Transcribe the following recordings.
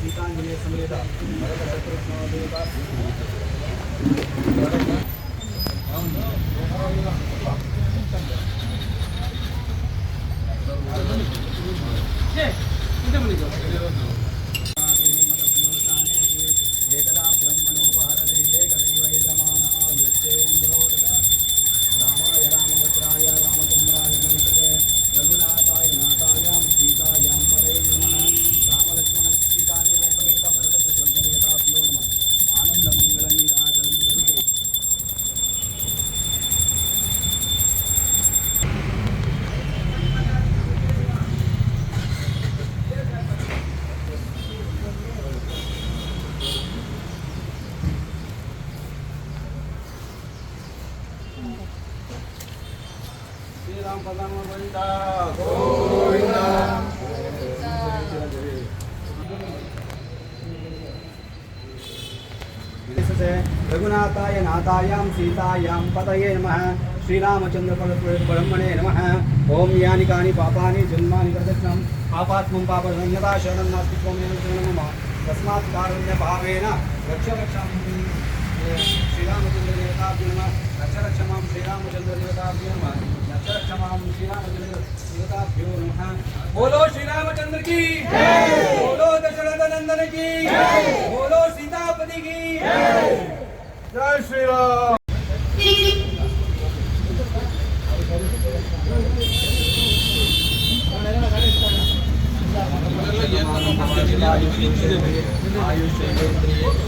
ಸೀತಾಂಜನೇಯ ಸಮೇತ रघुनाथाय नाथायां सीतायां पतये नमः। श्रीरामचन्द्रपरब्रह्मणे नमः। ॐ यानि कानि पापानि, जन्मानि प्रदक्षिणं पापात्मं पापधन्यता शरणं नास्ति त्वमेव नमः। मम तस्मात् कारुण्यभावेन रक्ष रक्षामि श्रीरामचन्द्रदेवताभ्यो नमः। रक्ष रक्ष माँ श्रीरामचन्द्रदेवताभ्यो नमः। बोलो श्री रामचंद्र की बोलो दशरथ नंदन की बोलो सीतापति की। जय। श्री राम आयुष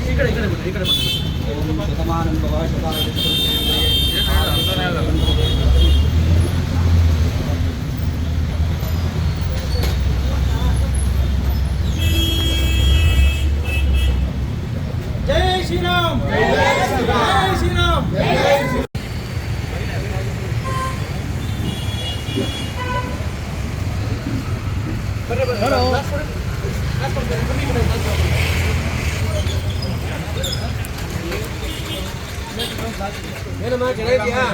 इकडे इकडे इकडे शतमानं भवा शतायुष ಏನಮ್ಮ ಚೆನ್ನಾಗಿದ್ಯಾ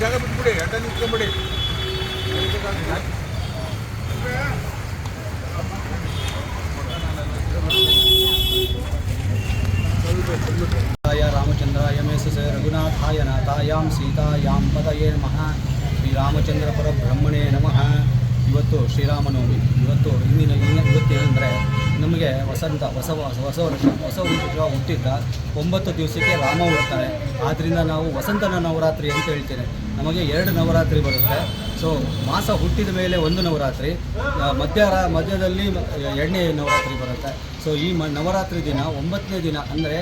ಜಾಗ ಬಿಟ್ಬಿಡಿ ಅಡ್ಡ ನಿಂತ್ಕೊಂಬಿಡಿ ರಾಮಚಂದ್ರಾಯ ಮೇಸಸೆ ರಘುನಾಥಾಯ ನಾಥಾಯಾಂ ಸೀತಾಯಾಂ ಪದಯೇ ನಮಃ. ಶ್ರೀರಾಮಚಂದ್ರ ಪರಬ್ರಹ್ಮಣೇ ನಮಃ. ಇವತ್ತು ಶ್ರೀರಾಮನವಮಿ. ಇವತ್ತು ಇಂದಿನ ಇವತ್ತೇನೆಂದರೆ ನಮಗೆ ವಸಂತ, ಹೊಸ ಹೊಸ ಹೊಸ ವರ್ಷ ಹೊಸ ವರ್ಷ ಹುಟ್ಟಿದ್ದ ಒಂಬತ್ತು ದಿವಸಕ್ಕೆ ರಾಮ ಹುಡ್ತಾರೆ. ಆದ್ದರಿಂದ ನಾವು ವಸಂತನ ನವರಾತ್ರಿ ಅಂತ ಹೇಳ್ತೇನೆ. ನಮಗೆ ಎರಡು ನವರಾತ್ರಿ ಬರುತ್ತೆ. ಸೊ ಮಾಸ ಹುಟ್ಟಿದ ಮೇಲೆ ಒಂದು ನವರಾತ್ರಿ ಮಧ್ಯ ಮಧ್ಯದಲ್ಲಿ ಎರಡನೇ ನವರಾತ್ರಿ ಬರುತ್ತೆ. ಸೊ ಈ ಮ, ನವರಾತ್ರಿ ದಿನ ಒಂಬತ್ತನೇ ದಿನ ಅಂದರೆ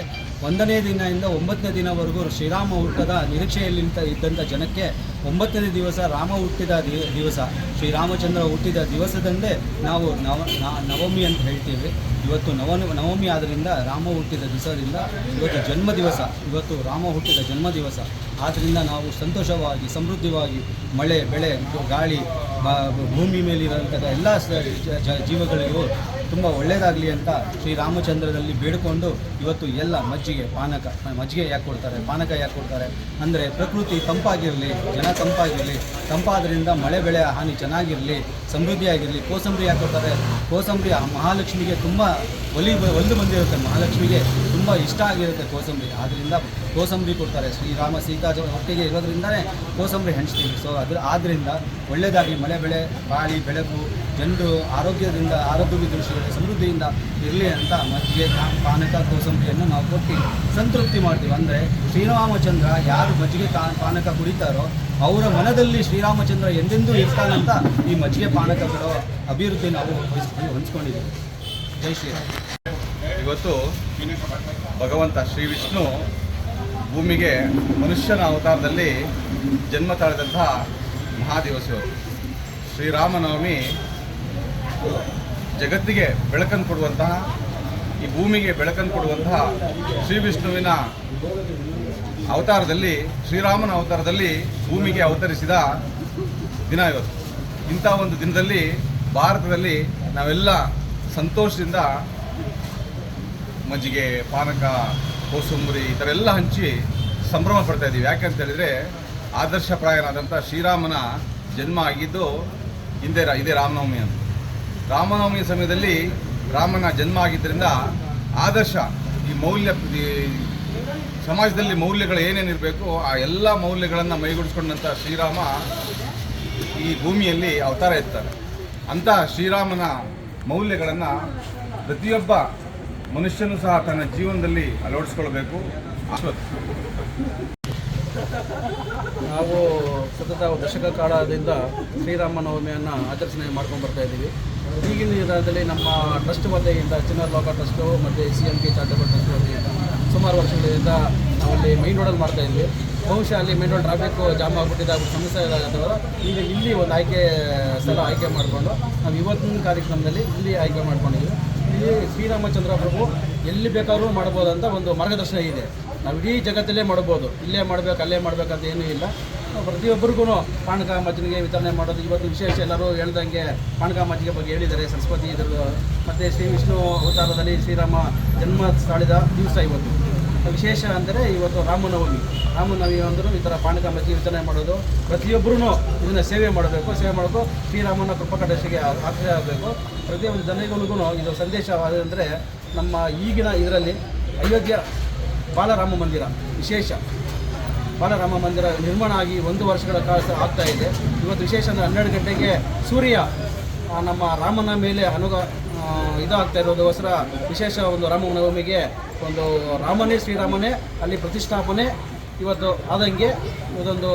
ಒಂದನೇ ದಿನದಿಂದ ಒಂಬತ್ತನೇ ದಿನವರೆಗೂ ಶ್ರೀರಾಮ ಹುಟ್ಟದ ನಿರೀಕ್ಷೆಯಲ್ಲಿ ಇದ್ದಂಥ ಜನಕ್ಕೆ ಒಂಬತ್ತನೇ ದಿವಸ ರಾಮ ಹುಟ್ಟಿದ ದಿವಸ ಶ್ರೀರಾಮಚಂದ್ರ ಹುಟ್ಟಿದ ದಿವಸದಂದೇ ನಾವು ನವ ನವಮಿ ಅಂತ ಹೇಳ್ತೀವಿ. ಇವತ್ತು ನವ ನವಮಿ ಆದ್ದರಿಂದ ರಾಮ ಹುಟ್ಟಿದ ದಿವಸದಿಂದ ಇವತ್ತು ಜನ್ಮ ದಿವಸ, ಇವತ್ತು ರಾಮ ಹುಟ್ಟಿದ ಜನ್ಮ ದಿವಸ. ಆದ್ದರಿಂದ ನಾವು ಸಂತೋಷವಾಗಿ, ಸಮೃದ್ಧವಾಗಿ ಮಳೆ, ಬೆಳೆ, ಗಾಳಿ ಭೂಮಿ ಮೇಲಿರುವಂಥ ಎಲ್ಲ ಜೀವಗಳಿಗೂ ತುಂಬ ಒಳ್ಳೆಯದಾಗಲಿ ಅಂತ ಶ್ರೀರಾಮಚಂದ್ರದಲ್ಲಿ ಬೇಡಿಕೊಂಡು ಇವತ್ತು ಎಲ್ಲ ಮಜ್ಜಿಗೆ, ಪಾನಕ, ಮಜ್ಜಿಗೆ ಯಾಕೆ ಕೊಡ್ತಾರೆ, ಪಾನಕ ಯಾಕೆ ಕೊಡ್ತಾರೆ? ಅಂದರೆ ಪ್ರಕೃತಿ ತಂಪಾಗಿರಲಿ, ಜನ ತಂಪಾಗಿರಲಿ, ತಂಪಾದ್ರಿಂದ ಮಳೆ ಬೆಳೆ ಹಾನಿ ಚೆನ್ನಾಗಿರಲಿ ಸಮೃದ್ಧಿಯಾಗಿರಲಿ ಕೋಸಂಬರಿ ಯಾಕೆ ಕೊಡ್ತಾರೆ? ಕೋಸಂಬರಿ ಮಹಾಲಕ್ಷ್ಮಿಗೆ ತುಂಬ ಒಲಿ ಒಲಿದು ಬಂದಿರುತ್ತೆ ಮಹಾಲಕ್ಷ್ಮಿಗೆ. ತುಂಬ ಇಷ್ಟ ಆಗಿರುತ್ತೆ ಕೋಸಂಬರಿ. ಆದ್ದರಿಂದ ಕೋಸಂಬರಿ ಕೊಡ್ತಾರೆ. ಶ್ರೀರಾಮ ಸೀತಾ ಹೊಟ್ಟೆಗೆ ಇರೋದ್ರಿಂದನೇ ಕೋಸಂಬರಿ ಹೆಂಚ್ತೀವಿ. ಸೊ ಅದ್ರ ಆದ್ದರಿಂದ ಒಳ್ಳೆಯದಾಗಿ ಮಳೆ, ಬೆಳೆ, ಗಾಳಿ, ಬೆಳಕು, ಜನರು ಆರೋಗ್ಯದಿಂದ ಆರೋಗ್ಯ ದೃಷ್ಟಿಯಲ್ಲಿ, ಸಮೃದ್ಧಿಯಿಂದ ಇರಲಿ ಅಂತ ಮಜ್ಜಿಗೆ ಪಾನಕ, ಕೋಸಂಬರಿಯನ್ನು ನಾವು ಕೊಟ್ಟು ಸಂತೃಪ್ತಿ ಮಾಡ್ತೀವಿ. ಅಂದರೆ ಶ್ರೀರಾಮಚಂದ್ರ ಯಾರು ಮಜ್ಜಿಗೆ ಪಾನಕ ಕುಡಿತಾರೋ ಅವರ ಮನದಲ್ಲಿ ಶ್ರೀರಾಮಚಂದ್ರ ಎಂದೆಂದೂ ಇರ್ತಾನಂತ ಈ ಮಜ್ಜಿಗೆ ಪಾನಕಗಳ ಅಭಿವೃದ್ಧಿ ನಾವು ಹೊಂದ್ಸ್- ಹೊಂದ್ಸ್ಕೊಂಡಿದ್ದೀವಿ ಜೈ ಶ್ರೀರಾಮ್. ಇವತ್ತು ಭಗವಂತ ಶ್ರೀ ವಿಷ್ಣು ಭೂಮಿಗೆ ಮನುಷ್ಯನ ಅವತಾರದಲ್ಲಿ ಜನ್ಮ ತಾಳಿದಂತಹ ಮಹಾದಿವಸ ಇವರು ಶ್ರೀರಾಮನವಮಿ ಜಗತ್ತಿಗೆ ಬೆಳಕನ್ನು ಕೊಡುವಂತಹ, ಈ ಭೂಮಿಗೆ ಬೆಳಕನ್ನು ಕೊಡುವಂತಹ ಶ್ರೀ ವಿಷ್ಣುವಿನ ಅವತಾರದಲ್ಲಿ, ಶ್ರೀರಾಮನ ಅವತಾರದಲ್ಲಿ ಭೂಮಿಗೆ ಅವತರಿಸಿದ ದಿನ ಇವತ್ತು. ಇಂಥ ಒಂದು ದಿನದಲ್ಲಿ ಭಾರತದಲ್ಲಿ ನಾವೆಲ್ಲ ಸಂತೋಷದಿಂದ ಮಜ್ಜಿಗೆ, ಪಾನಕ, ಕೋಸುಂಬರಿ ಈ ಥರ ಎಲ್ಲ ಹಂಚಿ ಸಂಭ್ರಮ ಪಡ್ತಾ ಇದ್ದೀವಿ. ಯಾಕೆ ಹೇಳಿದ್ರೆ ಆದರ್ಶಪ್ರಾಯನಾದಂಥ ಶ್ರೀರಾಮನ ಜನ್ಮ ಆಗಿದ್ದು ಹಿಂದೆ ಇದೇ ರಾಮನವಮಿ ಅಂತ. ರಾಮನವಮಿ ಸಮಯದಲ್ಲಿ ರಾಮನ ಜನ್ಮ ಆಗಿದ್ದರಿಂದ ಆದರ್ಶ ಈ ಮೌಲ್ಯ ಸಮಾಜದಲ್ಲಿ ಮೌಲ್ಯಗಳು ಏನೇನಿರಬೇಕು ಆ ಎಲ್ಲ ಮೌಲ್ಯಗಳನ್ನು ಮೈಗೂಡಿಸ್ಕೊಂಡಂಥ ಶ್ರೀರಾಮ ಈ ಭೂಮಿಯಲ್ಲಿ ಅವತಾರ ಇರ್ತಾರೆ ಅಂತಹ ಶ್ರೀರಾಮನ ಮೌಲ್ಯಗಳನ್ನು ಪ್ರತಿಯೊಬ್ಬ ಮನುಷ್ಯನೂ ಸಹ ತನ್ನ ಜೀವನದಲ್ಲಿ ಅಳವಡಿಸ್ಕೊಳ್ಬೇಕು ನಾವು ಸತತ ದಶಕ ಕಾಲದಿಂದ ಶ್ರೀರಾಮನವಮಿಯನ್ನು ಆಚರಣೆ ಮಾಡ್ಕೊಂಡು ಬರ್ತಾ ಇದ್ದೀವಿ. ಈಗಿನ ದಿನದಲ್ಲಿ ನಮ್ಮ ಟ್ರಸ್ಟ್ ವತಿಯಿಂದ ಚಿನ್ನರ್ ಲೋಕ ಟ್ರಸ್ಟು ಮತ್ತು C M K charitable trust ವತಿಯಿಂದ ಸುಮಾರು ವರ್ಷಗಳಿಂದ ನಾವಲ್ಲಿ ಮೈನ್ ರೋಡಲ್ಲಿ ಮಾಡ್ತಾ ಇದ್ವಿ ಬಹುಶಃ ಅಲ್ಲಿ ಮೈನ್ ರೋಡ್ ಟ್ರಾಫಿಕ್ ಜಾಮ್ ಆಗಿಬಿಟ್ಟಿದೆ ಸಮಸ್ಯೆ ಇದಾಗುತ್ತೆ ಈಗ ಇಲ್ಲಿ ಒಂದು ಆಯ್ಕೆ ಸ್ಥಳ ಆಯ್ಕೆ ಮಾಡಿಕೊಂಡು, ನಾವು ಇವತ್ತಿನ ಕಾರ್ಯಕ್ರಮದಲ್ಲಿ ಇಲ್ಲಿ ಆಯ್ಕೆ ಮಾಡ್ಕೊಂಡಿದ್ದೀವಿ. ಇಲ್ಲಿ ಶ್ರೀರಾಮಚಂದ್ರ ಪ್ರಭು ಎಲ್ಲಿ ಬೇಕಾದ್ರೂ ಮಾಡ್ಬೋದಂತ ಒಂದು ಮಾರ್ಗದರ್ಶನ ಇದೆ. ನಾವು ಇಡೀ ಜಗತ್ತಲ್ಲೇ ಮಾಡ್ಬೋದು. ಇಲ್ಲೇ ಮಾಡ್ಬೇಕು, ಅಲ್ಲೇ ಮಾಡ್ಬೇಕಂತ ಏನೂ ಇಲ್ಲ. ಪ್ರತಿಯೊಬ್ಬರಿಗೂ ಪಾನಕ ಮಜ್ಜಿಗೆ ವಿತರಣೆ ಮಾಡೋದು, ಇವತ್ತು ವಿಶೇಷ ಎಲ್ಲರೂ ಹೇಳ್ದಂಗೆ ಪಾನಕ ಮಜ್ಜಿಗೆ ಬಗ್ಗೆ ಹೇಳಿದ್ದಾರೆ. ಸರಸ್ವತಿ ಇದ್ರದ್ದು, ಮತ್ತು ಶ್ರೀ ವಿಷ್ಣು ಅವತಾರದಲ್ಲಿ ಶ್ರೀರಾಮ ಜನ್ಮ ತಾಳಿದ ದಿವಸ ಇವತ್ತು. ವಿಶೇಷ ಅಂದರೆ ಇವತ್ತು ರಾಮನವಮಿ. ರಾಮನವಮಿ ಅಂದರೂ ಈ ಥರ ಪಾನಕ ಮಜ್ಜಿ ವಿತರಣೆ ಮಾಡೋದು. ಪ್ರತಿಯೊಬ್ಬರೂ ಇದನ್ನು ಸೇವೆ ಮಾಡಬೇಕು. ಸೇವೆ ಮಾಡೋದು ಶ್ರೀರಾಮನ ಕೃಪಕಟಶಿಗೆ ಆಶ್ರಯ ಆಗಬೇಕು. ಪ್ರತಿಯೊಂದು ಜನಗಳಿಗೂ ಇದು ಸಂದೇಶ ಅಂದರೆ ನಮ್ಮ ಈಗಿನ ಇದರಲ್ಲಿ ಅಯೋಧ್ಯ ಬಾಲರಾಮ ಮಂದಿರ ವಿಶೇಷ. ಬಾಲರಾಮ ಮಂದಿರ ನಿರ್ಮಾಣ ಆಗಿ ಒಂದು ವರ್ಷಗಳ ಕಾಲ ಆಗ್ತಾ ಇದೆ. ಇವತ್ತು ವಿಶೇಷ ಅಂದರೆ ಹನ್ನೆರಡು ಗಂಟೆಗೆ ಸೂರ್ಯ ನಮ್ಮ ರಾಮನ ಮೇಲೆ ಅನುಗ ಇದಾಗ್ತಾ ಇರೋದಕ್ಕೋಸ್ಕರ ವಿಶೇಷ ಒಂದು ರಾಮನವಮಿಗೆ ಒಂದು ರಾಮನೇ, ಶ್ರೀರಾಮನೇ, ಅಲ್ಲಿ ಪ್ರತಿಷ್ಠಾಪನೆ, ಇವತ್ತು ಆದಂಗೆ ಇದೊಂದು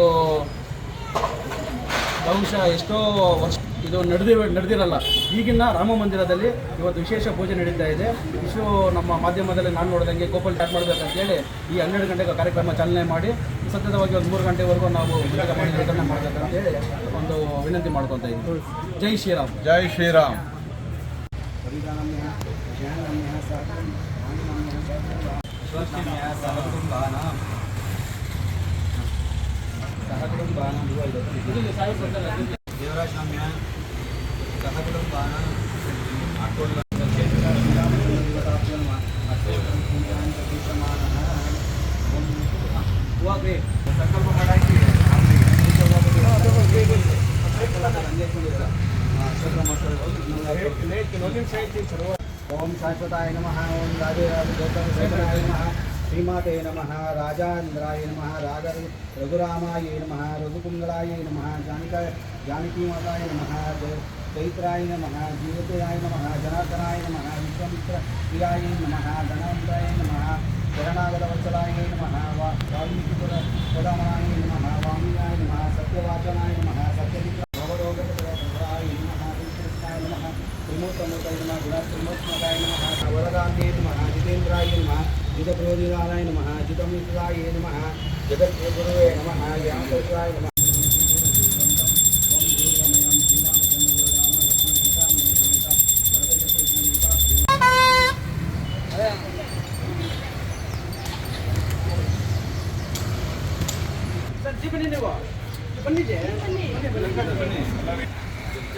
ಬಹುಶಃ ಎಷ್ಟೋ ವರ್ಷ ಇದು ನಡೆದಿ, ನಡೆದಿರಲ್ಲ. ಈಗಿನ ರಾಮ ಮಂದಿರದಲ್ಲಿ ಇವತ್ತು ವಿಶೇಷ ಪೂಜೆ ನಡೀತಾ ಇದೆ. ವಿಶ್ವ ನಮ್ಮ ಮಾಧ್ಯಮದಲ್ಲಿ ನಾನು ನೋಡಿದಂಗೆ ಗೋಪಾಲ್ ಸ್ಟಾರ್ಟ್ ಮಾಡಬೇಕಂತೇಳಿ ಈ ಹನ್ನೆರಡು ಗಂಟೆಗೆ ಕಾರ್ಯಕ್ರಮ ಚಾಲನೆ ಮಾಡಿ, ಸತತವಾಗಿ ಒಂದು ಮೂರು ಗಂಟೆವರೆಗೂ ನಾವು ಮಾಡಿ ವಿತರಣೆ ಮಾಡಬೇಕಂತೇಳಿ ಒಂದು ವಿನಂತಿ ಮಾಡ್ಕೊತಾ ಇದ್ದೀವಿ ಜೈ ಶ್ರೀರಾಮ್. ಜೈ ಶ್ರೀರಾಮ್. स्वच्छन्या सहकुटुम्बानां सहकुटुम्बानां देवराजनाम्या सहकुटुम्बानां अकोल्ला ओम शाश्वताय नम ओं राधे राधे गौतमसेनाय नम, श्रीमाते नम, राजान्द्राय नम राज रघुरामाय नम रघुकुङ्गलाय नम, जानक, जानकीमाताय नम चैत्राय नम, जीवतयाय नम, जनार्दनाय नम विश्वमित्रियाय नम नमः नम, शरणागतवत्सलाय नम, वा वाल्मीकिपदमनाय नम, वामिनाय सत्यवाचनाय नम सत्य भवरोगतराय नमः, श्रीकृष्णाय ನಮಃ ಶ್ರೀಕೃಷ್ಣಾಯ ನಮಃ ತ್ರಿಮೂರ್ತಮೂರ್ತಾಯ ನಮಃ ಗುಣತ್ರಿಮೂರ್ತ್ಮಕಾಯ ನಮಃ ವರದಾನ್ಯೇ ನಮಃ ಜಿತೇಂದ್ರಾಯ ನಮಃ ಜಿತಪ್ರೋದಿನಾಯ ನಮಃ ಜಿತಮಿತ್ರಾಯ ನಮಃ ಜಗದ್ಗುರುವೇ ನಮಃ ಜ್ಞಾನಪುರುಷಾಯ ನಮಃ ಸರ್ ಜಿ ಬನ್ನಿ ನೀವು ಬನ್ನಿ ಜಿ. ಜೈ ಶ್ರೀರಾಮ್ जय